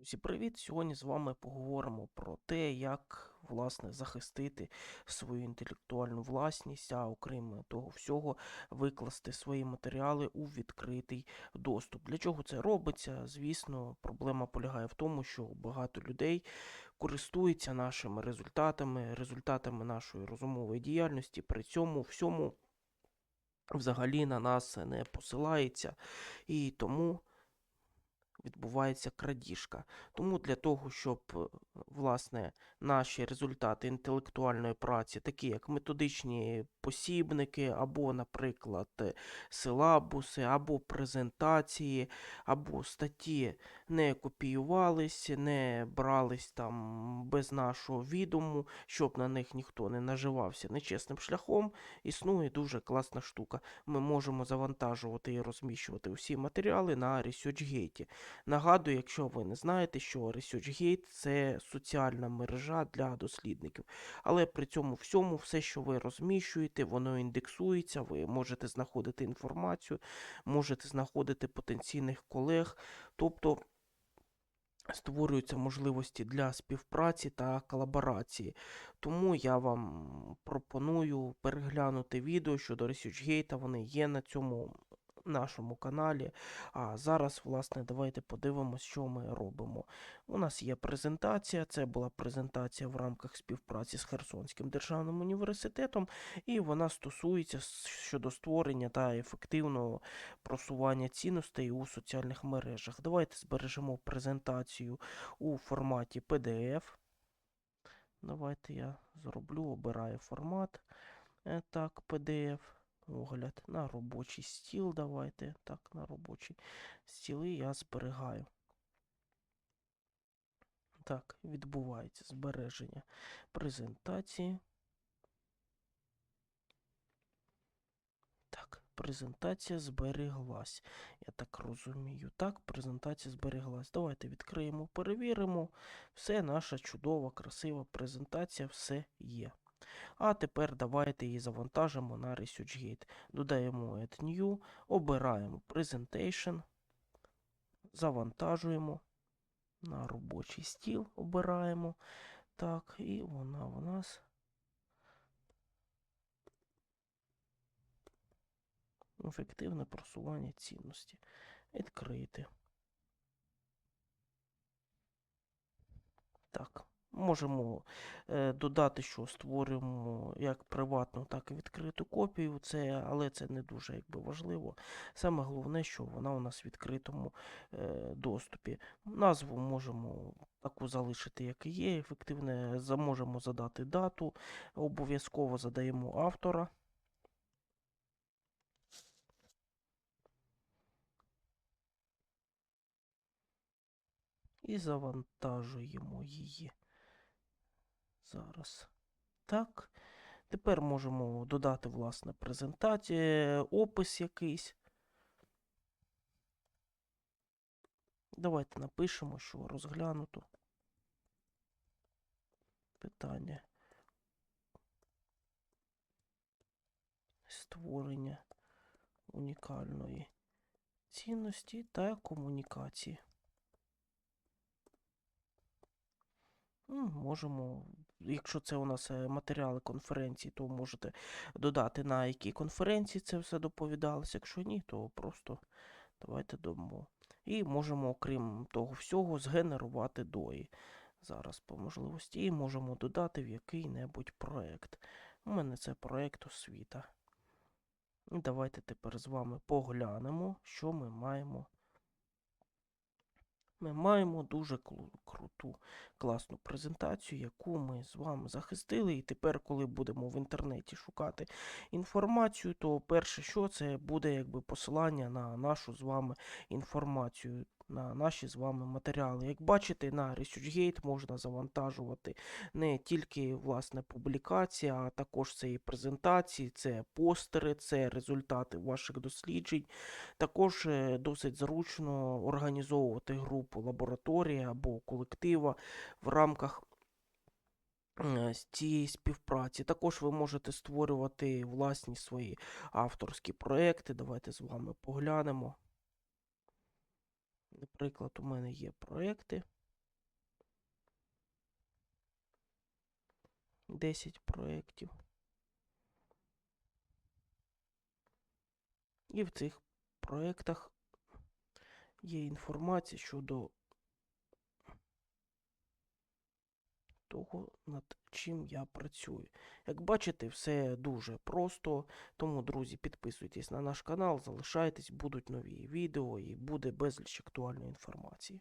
Друзі, привіт! Сьогодні з вами поговоримо про те, як власне захистити свою інтелектуальну власність, а окрім того всього, викласти свої матеріали у відкритий доступ. Для чого це робиться? Звісно, проблема полягає в тому, що багато людей користуються нашими результатами, результатами нашої розумової діяльності, при цьому всьому взагалі на нас не посилається, і тому відбувається крадіжка. Тому для того, щоб е, власне наші результати інтелектуальної праці, такі як методичні посібники, або, наприклад, е, силабуси, або презентації, або статті не копіювались, не брались там без нашого відому, щоб на них ніхто не наживався нечесним шляхом, існує дуже класна штука. Ми можемо завантажувати і розміщувати усі матеріали на ResearchGate. Нагадую, якщо ви не знаєте, що ResearchGate – це соціальна мережа для дослідників. Але при цьому всьому, все, що ви розміщуєте, воно індексується, ви можете знаходити інформацію, можете знаходити потенційних колег. Тобто створюються можливості для співпраці та колаборації. Тому я вам пропоную переглянути відео щодо ResearchGate, вони є на цьому нашому каналі. А зараз, власне, давайте подивимося, що ми робимо. У нас є презентація. Це була презентація в рамках співпраці з Херсонським державним університетом, і вона стосується щодо створення та ефективного просування цінностей у соціальних мережах. Давайте збережемо презентацію у форматі PDF. Давайте я зроблю, обираю формат. Е, Так, PDF. Огляд на робочий стіл. Давайте. Так, на робочий стіл я зберігаю. Так, відбувається збереження презентації. Так, презентація збереглась. Я так розумію. Так, презентація збереглась. Давайте відкриємо, перевіримо. Все, наша чудова, красива презентація, все є. А тепер давайте її завантажимо на ResearchGate. Додаємо Add New, обираємо Presentation, завантажуємо на робочий стіл, обираємо. Так, і вона у нас ефективне просування цінності. Відкрити. Так, можемо е, додати, що створюємо як приватну, так і відкриту копію. Це, але це не дуже якби, важливо. Саме головне, що вона у нас в відкритому е, доступі. Назву можемо таку залишити, як і є. Ефективне можемо задати дату. Обов'язково задаємо автора. І завантажуємо її. Зараз. Так. Тепер можемо додати, власне, презентацію, опис якийсь. Давайте напишемо, що розглянуто. Питання. Створення унікальної цінності та комунікації. Можемо, якщо це у нас е, матеріали конференції, то можете додати, на якій конференції це все доповідалося. Якщо ні, то просто давайте дамо. І можемо, окрім того всього, згенерувати дої. Зараз по можливості. І можемо додати в який-небудь проект. У мене це проект освіта. І давайте тепер з вами поглянемо, що ми маємо. Ми маємо дуже круту, класну презентацію, яку ми з вами захистили. І тепер, коли будемо в інтернеті шукати інформацію, то перше, що це буде якби посилання на нашу з вами інформацію, на наші з вами матеріали. Як бачите, на ResearchGate можна завантажувати не тільки власне публікації, а також це і презентації, це постери, це результати ваших досліджень. Також е, досить зручно організовувати групу лабораторії або колектива в рамках е, цієї співпраці. Також ви можете створювати власні свої авторські проекти. Давайте з вами поглянемо. Наприклад, у мене є проекти. 10 проєктів. І в цих проєктах є інформація щодо того, над чим я працюю. Як бачите, все дуже просто. Тому, друзі, підписуйтесь на наш канал, залишайтесь, будуть нові відео і буде безліч актуальної інформації.